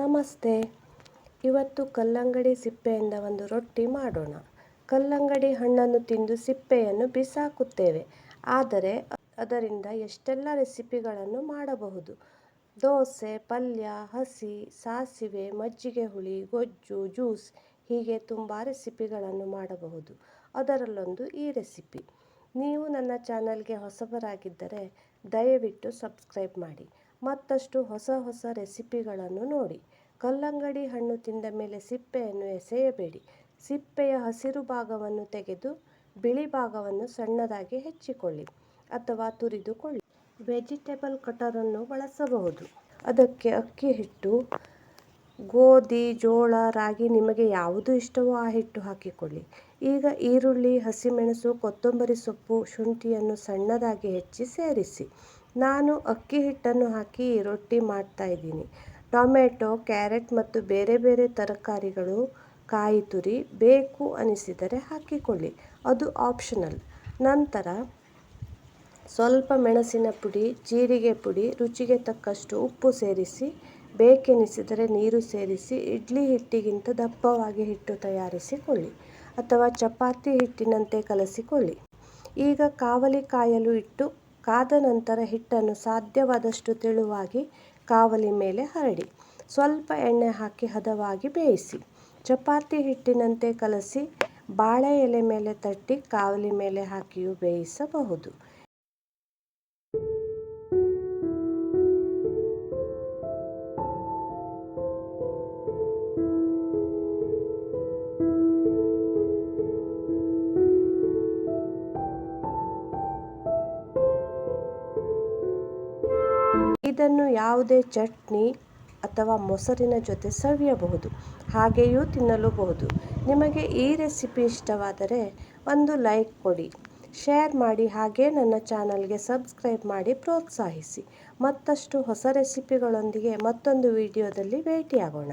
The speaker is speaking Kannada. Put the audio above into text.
ನಮಸ್ತೆ. ಇವತ್ತು ಕಲ್ಲಂಗಡಿ ಸಿಪ್ಪೆಯಿಂದ ಒಂದು ರೊಟ್ಟಿ ಮಾಡೋಣ. ಕಲ್ಲಂಗಡಿ ಹಣ್ಣನ್ನು ತಿಂದು ಸಿಪ್ಪೆಯನ್ನು ಬಿಸಾಕುತ್ತೇವೆ. ಆದರೆ ಅದರಿಂದ ಎಷ್ಟೆಲ್ಲ ರೆಸಿಪಿಗಳನ್ನು ಮಾಡಬಹುದು? ದೋಸೆ, ಪಲ್ಯ, ಹಸಿ, ಸಾಸಿವೆ, ಮಜ್ಜಿಗೆ ಹುಳಿ, ಗೊಜ್ಜು, ಜ್ಯೂಸ್ ಹೀಗೆ ತುಂಬ ರೆಸಿಪಿಗಳನ್ನು ಮಾಡಬಹುದು. ಅದರಲ್ಲೊಂದು ಈ ರೆಸಿಪಿ. ನೀವು ನನ್ನ ಚಾನಲ್ಗೆ ಹೊಸಬರಾಗಿದ್ದರೆ ದಯವಿಟ್ಟು ಸಬ್ಸ್ಕ್ರೈಬ್ ಮಾಡಿ. ಮತ್ತಷ್ಟು ಹೊಸ ಹೊಸ ರೆಸಿಪಿಗಳನ್ನು ನೋಡಿ. ಕಲ್ಲಂಗಡಿ ಹಣ್ಣು ತಿಂದ ಮೇಲೆ ಸಿಪ್ಪೆಯನ್ನು ಎಸೆಯಬೇಡಿ. ಸಿಪ್ಪೆಯ ಹಸಿರು ಭಾಗವನ್ನು ತೆಗೆದು ಬಿಳಿ ಭಾಗವನ್ನು ಸಣ್ಣದಾಗಿ ಹೆಚ್ಚಿಕೊಳ್ಳಿ ಅಥವಾ ತುರಿದುಕೊಳ್ಳಿ. ವೆಜಿಟೇಬಲ್ ಕಟರನ್ನು ಬಳಸಬಹುದು. ಅದಕ್ಕೆ ಅಕ್ಕಿ ಹಿಟ್ಟು ಗೋಧಿ, ಜೋಳ, ರಾಗಿ ನಿಮಗೆ ಯಾವುದು ಇಷ್ಟವೋ ಆ ಹಿಟ್ಟು ಹಾಕಿಕೊಳ್ಳಿ. ಈಗ ಈರುಳ್ಳಿ, ಹಸಿಮೆಣಸು, ಕೊತ್ತಂಬರಿ ಸೊಪ್ಪು, ಶುಂಠಿಯನ್ನು ಸಣ್ಣದಾಗಿ ಹೆಚ್ಚಿ ಸೇರಿಸಿ. ನಾನು ಅಕ್ಕಿ ಹಿಟ್ಟನ್ನು ಹಾಕಿ ರೊಟ್ಟಿ ಮಾಡ್ತಾ ಇದ್ದೀನಿ. ಟೊಮೆಟೊ, ಕ್ಯಾರೆಟ್ ಮತ್ತು ಬೇರೆ ಬೇರೆ ತರಕಾರಿಗಳು, ಕಾಯಿ ತುರಿ ಬೇಕು ಅನಿಸಿದರೆ ಹಾಕಿಕೊಳ್ಳಿ. ಅದು ಆಪ್ಷನಲ್. ನಂತರ ಸ್ವಲ್ಪ ಮೆಣಸಿನ ಪುಡಿ, ಜೀರಿಗೆ ಪುಡಿ, ರುಚಿಗೆ ತಕ್ಕಷ್ಟು ಉಪ್ಪು ಸೇರಿಸಿ ಬೇಕೆನಿಸಿದರೆ ನೀರು ಸೇರಿಸಿ ಇಡ್ಲಿ ಹಿಟ್ಟಿಗಿಂತ ದಪ್ಪವಾಗಿ ಹಿಟ್ಟು ತಯಾರಿಸಿಕೊಳ್ಳಿ ಅಥವಾ ಚಪಾತಿ ಹಿಟ್ಟಿನಂತೆ ಕಲಸಿಕೊಳ್ಳಿ. ಈಗ ಕಾವಲಿ ಕಾಯಲು ಇಟ್ಟು, ಕಾದ ನಂತರ ಹಿಟ್ಟನ್ನು ಸಾಧ್ಯವಾದಷ್ಟು ತೆಳುವಾಗಿ ಕಾವಲಿ ಮೇಲೆ ಹರಡಿ, ಸ್ವಲ್ಪ ಎಣ್ಣೆ ಹಾಕಿ ಹದವಾಗಿ ಬೇಯಿಸಿ, ಚಪಾತಿ ಹಿಟ್ಟಿನಂತೆ ಕಲಸಿ, ಬಾಳೆ ಎಲೆ ಮೇಲೆ ತಟ್ಟಿ ಕಾವಲಿ ಮೇಲೆ ಹಾಕಿಯೂ ಬೇಯಿಸಬಹುದು. ಇದನ್ನು ಯಾವುದೇ ಚಟ್ನಿ ಅಥವಾ ಮೊಸರಿನ ಜೊತೆ ಸವಿಯಬಹುದು, ಹಾಗೆಯೂ ತಿನ್ನಲೂಬಹುದು. ನಿಮಗೆ ಈ ರೆಸಿಪಿ ಇಷ್ಟವಾದರೆ ಒಂದು ಲೈಕ್ ಕೊಡಿ, ಶೇರ್ ಮಾಡಿ, ಹಾಗೆ ನನ್ನ ಚಾನಲ್ಗೆ ಸಬ್ಸ್ಕ್ರೈಬ್ ಮಾಡಿ ಪ್ರೋತ್ಸಾಹಿಸಿ. ಮತ್ತಷ್ಟು ಹೊಸ ರೆಸಿಪಿಗಳೊಂದಿಗೆ ಮತ್ತೊಂದು ವಿಡಿಯೋದಲ್ಲಿ ಭೇಟಿಯಾಗೋಣ.